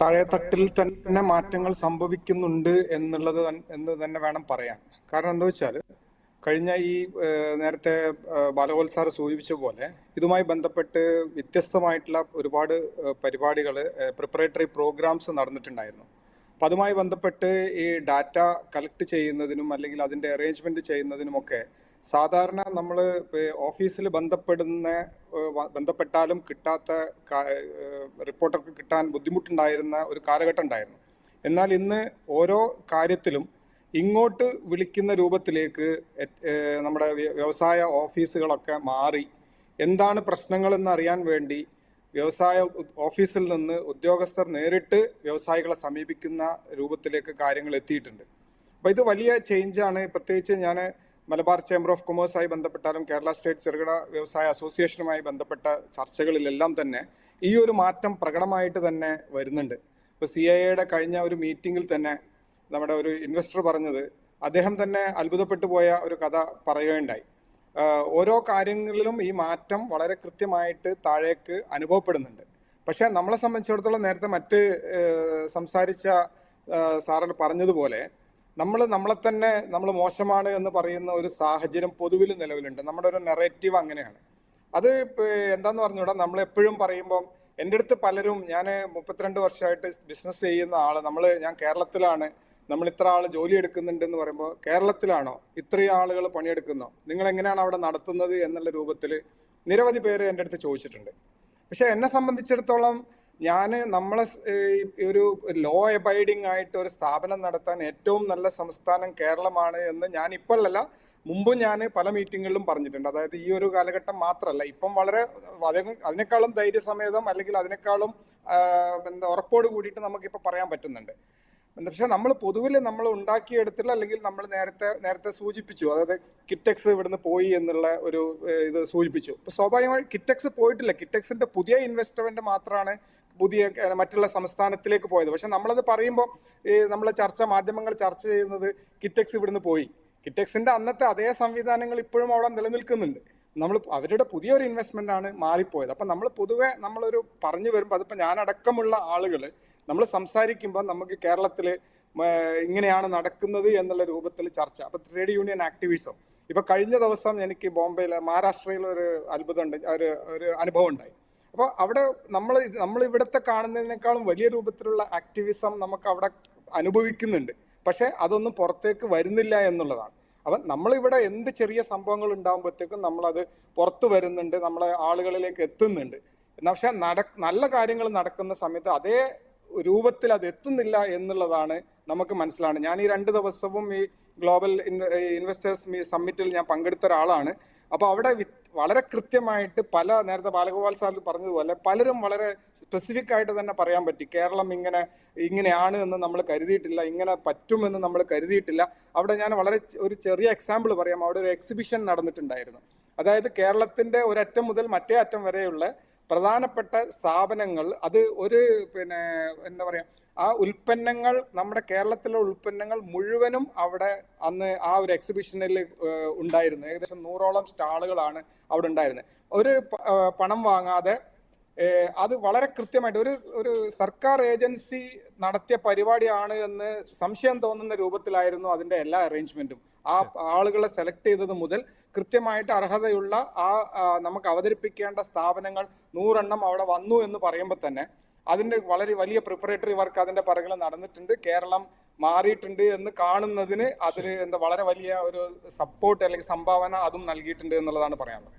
താഴെത്തട്ടിൽ തന്നെ മാറ്റങ്ങൾ സംഭവിക്കുന്നുണ്ട് എന്നുള്ളത് എന്ന് തന്നെ വേണം പറയാൻ. കാരണം എന്താ വെച്ചാൽ കഴിഞ്ഞ ഈ നേരത്തെ നേരത്തെ സാർ സൂചിപ്പിച്ച പോലെ ഇതുമായി ബന്ധപ്പെട്ട് വ്യത്യസ്തമായിട്ടുള്ള ഒരുപാട് പരിപാടികൾ പ്രിപ്പറേറ്ററി പ്രോഗ്രാംസ് നടന്നിട്ടുണ്ടായിരുന്നു. അപ്പം അതുമായി ബന്ധപ്പെട്ട് ഈ ഡാറ്റ കളക്ട് ചെയ്യുന്നതിനും അല്ലെങ്കിൽ അതിന്റെ അറേഞ്ച്മെന്റ് ചെയ്യുന്നതിനുമൊക്കെ സാധാരണ നമ്മൾ ഓഫീസിൽ ബന്ധപ്പെടുന്ന ബന്ധപ്പെട്ടാലും കിട്ടാത്ത റിപ്പോർട്ടർക്ക് കിട്ടാൻ ബുദ്ധിമുട്ടുണ്ടായിരുന്ന ഒരു കാലഘട്ടം ഉണ്ടായിരുന്നു. എന്നാൽ ഇന്ന് ഓരോ കാര്യത്തിലും ഇങ്ങോട്ട് വിളിക്കുന്ന രൂപത്തിലേക്ക് നമ്മുടെ വ്യ- വ്യവസായ ഓഫീസുകളൊക്കെ മാറി. എന്താണ് പ്രശ്നങ്ങളെന്ന് അറിയാൻ വേണ്ടി വ്യവസായ ഓഫീസിൽ നിന്ന് ഉദ്യോഗസ്ഥർ നേരിട്ട് വ്യവസായികളെ സമീപിക്കുന്ന രൂപത്തിലേക്ക് കാര്യങ്ങൾ എത്തിയിട്ടുണ്ട്. അപ്പോൾ ഇത് വലിയ ചേഞ്ചാണ് പ്രത്യേകിച്ച് ഞാൻ മലബാർ ചേംബർ ഓഫ് കൊമേഴ്സായി ബന്ധപ്പെട്ടാലും കേരള സ്റ്റേറ്റ് ചെറുകിട വ്യവസായ അസോസിയേഷനുമായി ബന്ധപ്പെട്ട ചർച്ചകളിലെല്ലാം തന്നെ ഈ ഒരു മാറ്റം പ്രകടമായിട്ട് തന്നെ വരുന്നുണ്ട്. ഇപ്പോൾ സി ഐ എയുടെ കഴിഞ്ഞ ഒരു മീറ്റിംഗിൽ തന്നെ നമ്മുടെ ഒരു ഇൻവെസ്റ്റർ പറഞ്ഞത് അദ്ദേഹം തന്നെ അത്ഭുതപ്പെട്ടു പോയ ഒരു കഥ പറയുകയുണ്ടായി. ഓരോ കാര്യങ്ങളിലും ഈ മാറ്റം വളരെ കൃത്യമായിട്ട് താഴേക്ക് അനുഭവപ്പെടുന്നുണ്ട്. പക്ഷേ നമ്മളെ സംബന്ധിച്ചിടത്തോളം നേരത്തെ മറ്റ് സംസാരിച്ച സാറിൽ പറഞ്ഞതുപോലെ നമ്മൾ നമ്മളെ തന്നെ നമ്മൾ മോശമാണ് എന്ന് പറയുന്ന ഒരു സാഹചര്യം പൊതുവിൽ നിലവിലുണ്ട്. നമ്മുടെ ഒരു നെറേറ്റീവ് അങ്ങനെയാണ്. അത് എന്താന്ന് പറഞ്ഞൂടാ? നമ്മൾ എപ്പോഴും പറയുമ്പം എന്റെ അടുത്ത് പലരും ഞാൻ മുപ്പത്തിരണ്ട് വർഷമായിട്ട് ബിസിനസ് ചെയ്യുന്ന ആൾ നമ്മൾ ഞാൻ കേരളത്തിലാണ് നമ്മൾ ഇത്ര ആൾ ജോലി എടുക്കുന്നുണ്ട് എന്ന് പറയുമ്പോൾ കേരളത്തിലാണോ ഇത്രയും ആളുകൾ പണിയെടുക്കുന്നോ? നിങ്ങൾ എങ്ങനെയാണ് അവിടെ നടത്തുന്നത് എന്നുള്ള രൂപത്തിൽ നിരവധി പേര് എന്റെ അടുത്ത് ചോദിച്ചിട്ടുണ്ട്. പക്ഷെ എന്നെ സംബന്ധിച്ചിടത്തോളം ഞാൻ നമ്മളെ ഒരു ലോ എബൈഡിങ് ആയിട്ട് ഒരു സ്ഥാപനം നടത്താൻ ഏറ്റവും നല്ല സംസ്ഥാനം കേരളമാണ് എന്ന് ഞാൻ ഇപ്പോഴല്ല മുമ്പും ഞാൻ പല മീറ്റിങ്ങുകളിലും പറഞ്ഞിട്ടുണ്ട്. അതായത് ഈ ഒരു കാലഘട്ടം മാത്രമല്ല ഇപ്പം വളരെ അതിനെ- അതിനേക്കാളും ധൈര്യസമേതം അല്ലെങ്കിൽ അതിനേക്കാളും എന്താ ഉറപ്പോട് കൂടിയിട്ട് നമുക്കിപ്പോൾ പറയാൻ പറ്റുന്നുണ്ട്. പക്ഷെ നമ്മൾ പൊതുവിൽ നമ്മൾ ഉണ്ടാക്കിയെടുത്തില്ല അല്ലെങ്കിൽ നമ്മൾ നേരത്തെ നേരത്തെ സൂചിപ്പിച്ചു. അതായത് കിറ്റക്സ് ഇവിടുന്ന് പോയി എന്നുള്ള ഒരു ഇത് സൂചിപ്പിച്ചു. അപ്പൊ സ്വാഭാവികമായി കിറ്റക്സ് പോയിട്ടില്ല. കിറ്റക്സിന്റെ പുതിയ ഇൻവെസ്റ്റ്മെന്റ് മാത്രമാണ് പുതിയ മറ്റുള്ള സംസ്ഥാനത്തിലേക്ക് പോയത്. പക്ഷെ നമ്മളത് പറയുമ്പോൾ ഈ നമ്മളെ ചർച്ച മാധ്യമങ്ങൾ ചർച്ച ചെയ്യുന്നത് കിറ്റക്സ് ഇവിടുന്ന് പോയി. കിറ്റക്സിന്റെ അന്നത്തെ അതേ സംവിധാനങ്ങൾ ഇപ്പോഴും അവിടെ നിലനിൽക്കുന്നുണ്ട്. നമ്മൾ അവരുടെ പുതിയൊരു ഇൻവെസ്റ്റ്മെന്റ് ആണ് മാറിപ്പോയത്. അപ്പം നമ്മൾ പൊതുവെ നമ്മളൊരു പറഞ്ഞു വരുമ്പോൾ അതിപ്പോൾ ഞാനടക്കമുള്ള ആളുകൾ നമ്മൾ സംസാരിക്കുമ്പോൾ നമുക്ക് കേരളത്തിൽ ഇങ്ങനെയാണ് നടക്കുന്നത് എന്നുള്ള രൂപത്തിൽ ചർച്ച. അപ്പം ട്രേഡ് യൂണിയൻ ആക്ടിവിസം. ഇപ്പൊ കഴിഞ്ഞ ദിവസം എനിക്ക് ബോംബെയിൽ മഹാരാഷ്ട്രയിൽ ഒരു അത്ഭുതം ഉണ്ട് ഒരു ഒരു അനുഭവം ഉണ്ടായി അപ്പോൾ അവിടെ നമ്മൾ നമ്മൾ ഇവിടുത്തെ കാണുന്നതിനേക്കാളും വലിയ രൂപത്തിലുള്ള ആക്ടിവിസം നമുക്ക് അവിടെ അനുഭവിക്കുന്നുണ്ട്. പക്ഷേ അതൊന്നും പുറത്തേക്ക് വരുന്നില്ല എന്നുള്ളതാണ്. അപ്പം നമ്മളിവിടെ എന്ത് ചെറിയ സംഭവങ്ങൾ ഉണ്ടാകുമ്പോഴത്തേക്കും നമ്മളത് പുറത്തു വരുന്നുണ്ട് നമ്മളെ ആളുകളിലേക്ക് എത്തുന്നുണ്ട്. പക്ഷെ നട നല്ല കാര്യങ്ങൾ നടക്കുന്ന സമയത്ത് അതേ രൂപത്തിൽ അത് എത്തുന്നില്ല എന്നുള്ളതാണ് നമുക്ക് മനസ്സിലാണ്. ഞാൻ ഈ രണ്ട് ദിവസവും ഈ ഗ്ലോബൽ ഇൻവെസ്റ്റേഴ്സ് സമ്മിറ്റിൽ ഞാൻ പങ്കെടുത്ത ഒരാളാണ്. അപ്പോൾ അവിടെ വളരെ കൃത്യമായിട്ട് പല നേരത്തെ ബാലഗോപാൽ സാർ പറഞ്ഞതുപോലെ പലരും വളരെ സ്പെസിഫിക് ആയിട്ട് തന്നെ പറയാൻ പറ്റി. കേരളം ഇങ്ങനെ ഇങ്ങനെയാണ് എന്ന് നമ്മൾ കരുതിയിട്ടില്ല ഇങ്ങനെ പറ്റുമെന്ന് നമ്മൾ കരുതിയിട്ടില്ല. അവിടെ ഞാൻ വളരെ ഒരു ചെറിയ എക്സാമ്പിൾ പറയാം. അവിടെ ഒരു എക്സിബിഷൻ നടന്നിട്ടുണ്ടായിരുന്നു. അതായത് കേരളത്തിന്റെ ഒരറ്റം മുതൽ മറ്റേ അറ്റം വരെയുള്ള പ്രധാനപ്പെട്ട സ്ഥാപനങ്ങൾ അത് ഒരു പിന്നെ എന്താ പറയുക ആ ഉൽപ്പന്നങ്ങൾ നമ്മുടെ കേരളത്തിലെ ഉൽപ്പന്നങ്ങൾ മുഴുവനും അവിടെ അന്ന് ആ ഒരു എക്സിബിഷനിൽ ഉണ്ടായിരുന്നു. ഏകദേശം നൂറോളം സ്റ്റാളുകളാണ് അവിടെ ഉണ്ടായിരുന്നത്. ഒരു പണം വാങ്ങാതെ അത് വളരെ കൃത്യമായിട്ട് ഒരു ഒരു സർക്കാർ ഏജൻസി നടത്തിയ പരിപാടിയാണ് എന്ന് സംശയം തോന്നുന്ന രൂപത്തിലായിരുന്നു അതിന്റെ എല്ലാ അറേഞ്ച്മെന്റും ആ ആളുകളെ സെലക്ട് ചെയ്തത് മുതൽ കൃത്യമായിട്ട് അർഹതയുള്ള ആ നമുക്ക് അവതരിപ്പിക്കേണ്ട സ്ഥാപനങ്ങൾ നൂറെണ്ണം അവിടെ വന്നു എന്ന് പറയുമ്പോൾ തന്നെ അതിന്റെ വളരെ വലിയ പ്രിപ്പറേറ്ററി വർക്ക് അതിന്റെ പിറകിൽ നടന്നിട്ടുണ്ട്. കേരളം മാറിയിട്ടുണ്ട് എന്ന് കാണുന്നതിന് അതിൽ എന്താ വളരെ വലിയ ഒരു സപ്പോർട്ട് അല്ലെങ്കിൽ സംഭാവന അതും നൽകിയിട്ടുണ്ട് എന്നുള്ളതാണ് പറയാനുള്ളത്.